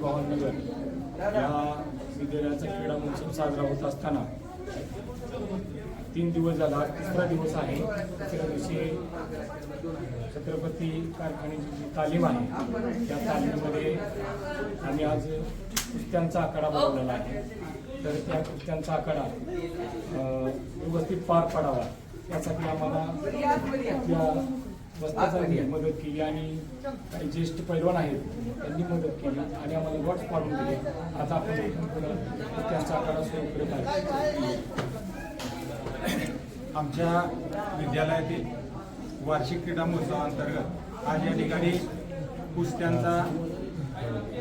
भावनगर या विद्यालयाचा क्रीडा महोत्सव साजरा होत असताना तीन दिवस झाला तिसरा दिवस आहे तिसऱ्या दिवशी छत्रपती कारखान्याची जी तालीम आहे त्या तालीममध्ये आम्ही आज कुस्त्यांचा आकडा बनवलेला आहे तर त्या कुस्त्यांचा आखाडा व्यवस्थित पार पडावा यासाठी आम्हाला मदत केली आणि काही ज्येष्ठ पैलवान आहेत त्यांनी मदत केली आणि आम्हाला गॉट्स पाडून दिले. आता आपण कुस्त्यांचा आखाडा सुरू करत आहे. आमच्या विद्यालयातील वार्षिक क्रीडा महोत्सवाअंतर्गत आज या ठिकाणी कुस्त्यांचा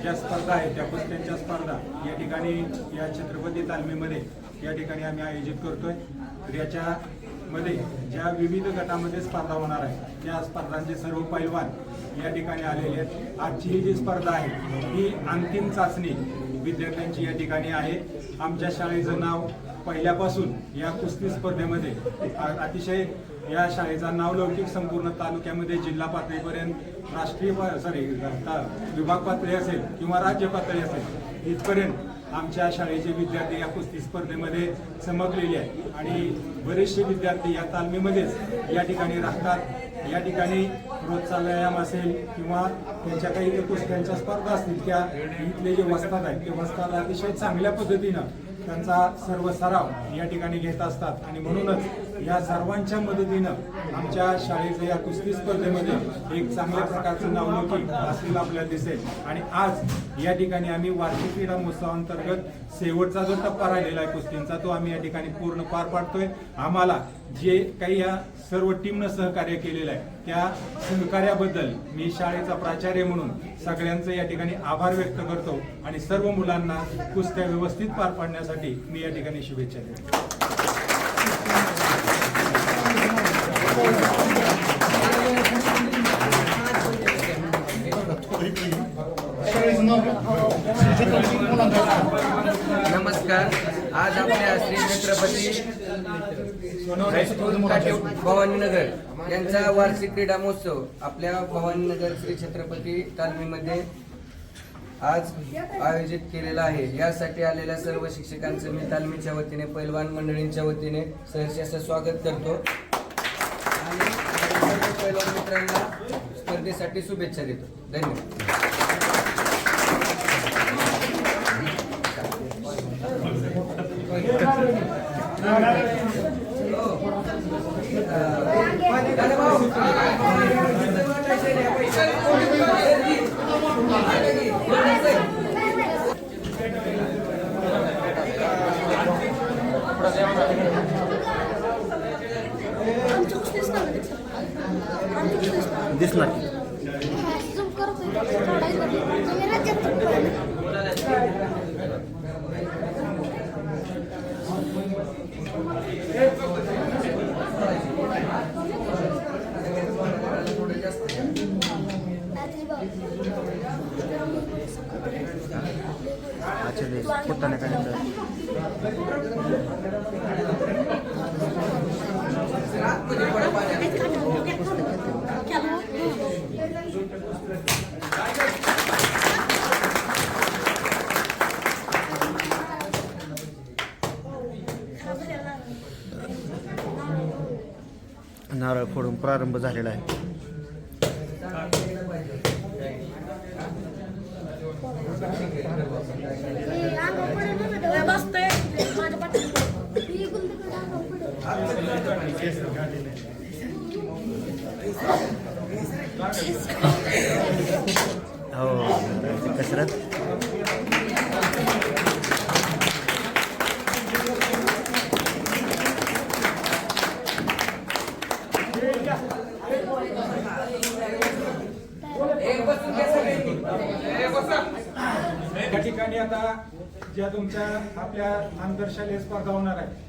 ज्या स्पर्धा आहेत त्या कुस्त्यांच्या स्पर्धा या ठिकाणी या छत्रपती तालमीमध्ये या ठिकाणी आम्ही आयोजित करतोय. तर मध्ये ज्या विविध गटामध्ये स्पर्धा होणार आहे त्या स्पर्धांचे सर्व पैलवान या ठिकाणी आलेले आहेत. आजची ही जी स्पर्धा आहे ही अंतिम चाचणी विद्यार्थ्यांची या ठिकाणी आहे. आमच्या शाळेचं नाव पहिल्यापासून या कुस्ती स्पर्धेमध्ये अतिशय या शाळेचं नाव लौकिक संपूर्ण तालुक्यामध्ये जिल्हा पातळीपर्यंत राष्ट्रीय पा- सॉरी विभाग पातळी असेल किंवा राज्य पातळी असेल इथपर्यंत आमच्या शाळेचे विद्यार्थी या कुस्ती स्पर्धेमध्ये चमकलेले आहेत. आणि बरेचसे विद्यार्थी या तालमीमध्येच या ठिकाणी राहतात. या ठिकाणी रोजचा व्यायाम असेल किंवा त्यांच्या काही कुस्त्यांच्या स्पर्धा असतील त्या इथले जे वस्ताद आहेत ते वस्ताद अतिशय चांगल्या पद्धतीनं त्यांचा सर्व सराव या ठिकाणी घेत असतात. आणि म्हणूनच या सर्वांच्या मदतीनं आमच्या शाळेच्या या कुस्ती स्पर्धेमध्ये एक चांगल्या प्रकारचं नावलौकिक असलेलं आपल्याला दिसेल. आणि आज या ठिकाणी आम्ही वार्षिक क्रीडा महोत्सवांतर्गत शेवटचा जो टप्पा राहिलेला आहे कुस्तींचा तो आम्ही या ठिकाणी पूर्ण पार पाडतोय. आम्हाला जे काही या सर्व टीमनं सहकार्य केलेलं आहे त्या सहकार्याबद्दल मी शाळेचा प्राचार्य म्हणून सगळ्यांचं या ठिकाणी आभार व्यक्त करतो आणि सर्व मुलांना कुस्त्या व्यवस्थित पार पाडण्यासाठी मी या ठिकाणी शुभेच्छा देतो. नमस्कार. आज आपल्या श्री छत्रपती भवानीनगर यांचा वार्षिक क्रीडा महोत्सव आपल्या भवानीनगर श्री छत्रपती तालमीमध्ये आज आयोजित केलेला आहे. यासाठी आलेल्या सर्व शिक्षकांचं मी तालमीच्या वतीने पैलवान मंडळींच्या वतीने सहर्ष स्वागत करतो. पैलवान मित्रांना स्पर्धेसाठी शुभेच्छा देतो. धन्यवाद. दिसणार. झूम करत तुम्ही राज्यात अच्छा देश नारळ फोडून प्रारंभ झालेला आहे. हो कसरत या ठिकाणी आता ज्या तुमच्या आपल्या आंतरशालेय स्पर्धा होणार आहेत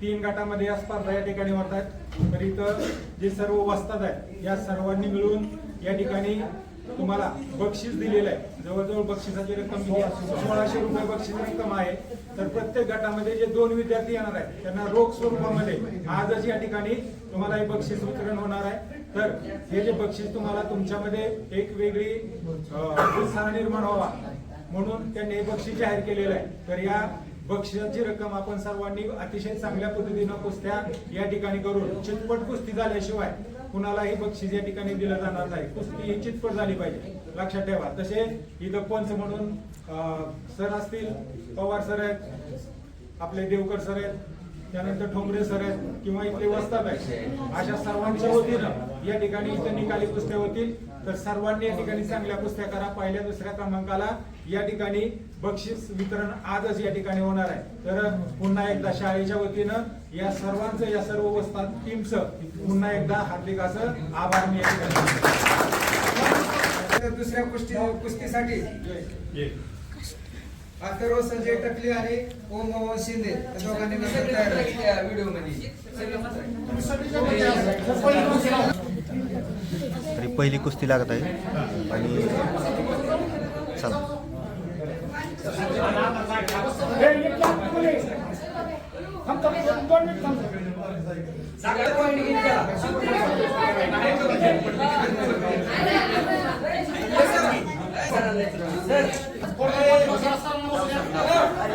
तीन गटामध्ये या स्पर्धा या ठिकाणी होत आहेत. तर इथं जे सर्व वस्तात आहेत या सर्वांनी मिळून या ठिकाणी तुम्हाला बक्षीस दिलेलं आहे. जवळजवळ बक्षिसाची रक्कम सोळाशे रुपये बक्षीस रक्कम आहे. तर प्रत्येक गटामध्ये जे दोन विद्यार्थी येणार आहेत त्यांना रोख स्वरूपामध्ये आजच या ठिकाणी तुम्हाला हे बक्षीस वितरण होणार आहे. तर हे जे बक्षीस तुम्हाला तुमच्यामध्ये एक वेगळी उत्साह निर्माण व्हावा. म्हणून त्यांनी हे बक्षीस जाहीर केलेलं आहे. तर या बक्षिसाची रक्कम आपण सर्वांनी अतिशय चांगल्या पद्धतीनं कुस्त्या या ठिकाणी करून चितपट कुस्ती झाल्याशिवाय कुणालाही बक्षीस या ठिकाणी दिलं जाणार नाही. कुस्ती ही चितपट झाली पाहिजे. लक्षात ठेवा. तसे इथं पंच म्हणून सर असतील पवार सर आहेत आपले देवकर सर आहेत त्यानंतर ठोंबरे सर आहेत किंवा इथले वस्तात आहेत. अशा सर्वांच्या वतीनं या ठिकाणी इथं निकाली कुस्त्या होतील. तर सर्वांनी या ठिकाणी चांगल्या कुस्त्या करा. पहिल्या दुसऱ्या क्रमांकाला या ठिकाणी बक्षीस वितरण आजच या ठिकाणी होणार आहे. तर पुन्हा एकदा शाळेच्या वतीनं या सर्वांचं या सर्व वस्तात टीमचं पुन्हा एकदा हार्दिक असं आभार मी या ठिकाणी दुसऱ्या कुस्ती कुस्तीसाठी? अथर्व संजय टकले आणि ओम मोहन शिंदे या दोघांनी नंतर तयार आहे. व्हिडिओमध्ये तरी पहिली कुस्ती लागत आहे. आणि चला. Yeah.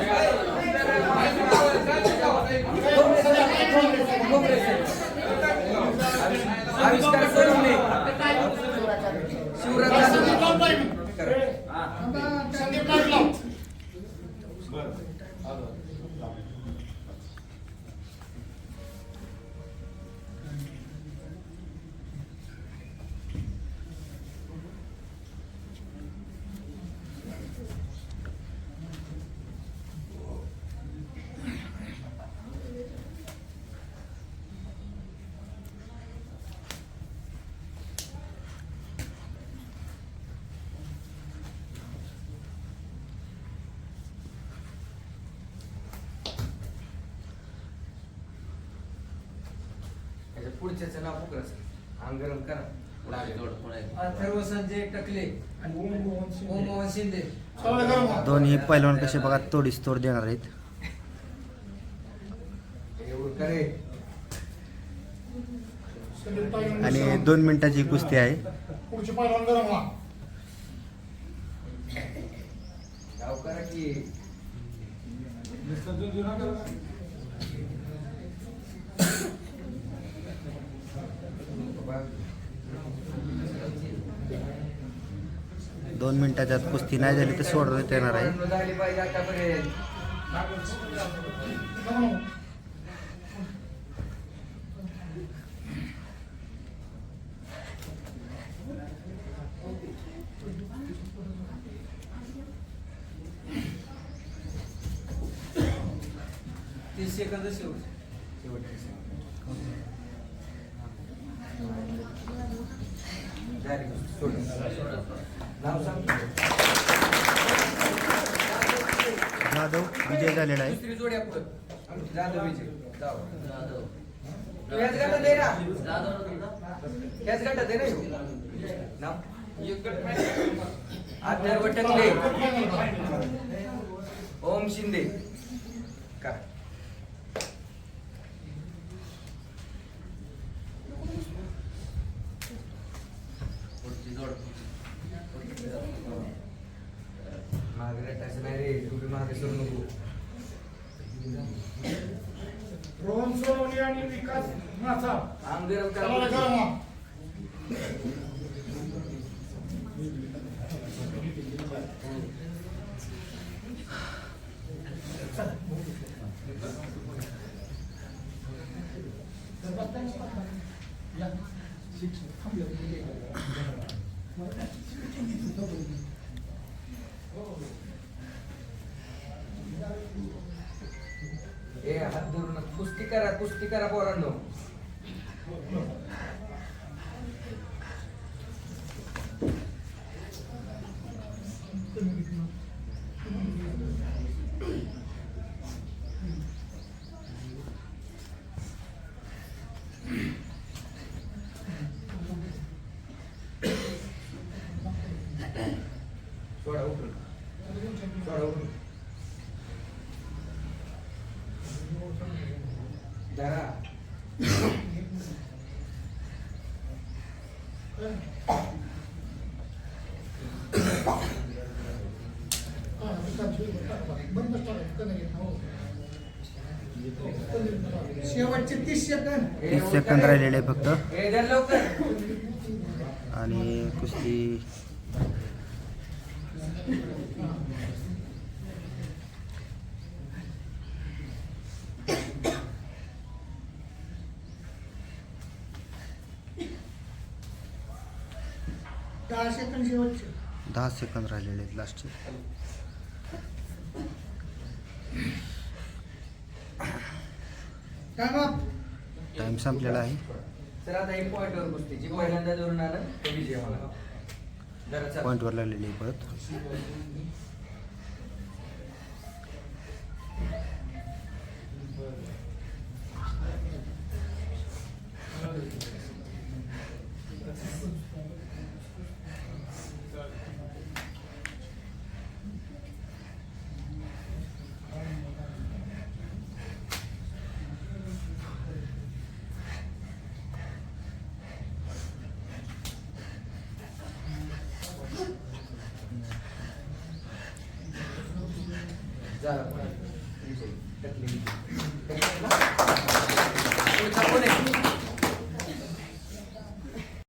पुढच्याचं नाव पुकरस अंग गरम करा. अथर्व संजय टकले. आणि ओम मोहन शिंदे. ओम मोहन शिंदे. दोन्ही पैलवान कसे बघा तोडीस तोड देणार आहेत. आणि दोन मिनिटाची कुस्ती आहे. गाव करा की नुसतं जो जुना करा. दोन मिनिटाच्या आत कुस्ती नाही झाली तर सोडण्यात येणार आहे. तीस सेकंद शेवट झाली सोड नाव सांग. जाधव विजय झालेला आहे. दुसरी जोड्या पुढं जाधव विजय. गटात आहे ना? गटात आहे ना? नाव? ओम शिंदे. का? माचा अंग गरम करा ए हात धरून कुस्ती करा कुस्ती करा पोरांनो शेवटचे तीस सेकंद. तीस सेकंद राहिलेले आहे फक्त. आणि कुस्ती. दहा सेकंद शेवटचे. दहा सेकंद राहिलेले आहेत लास्टचे टाइम संपलेला आहे. पॉईंटवर लागलेली आहे परत.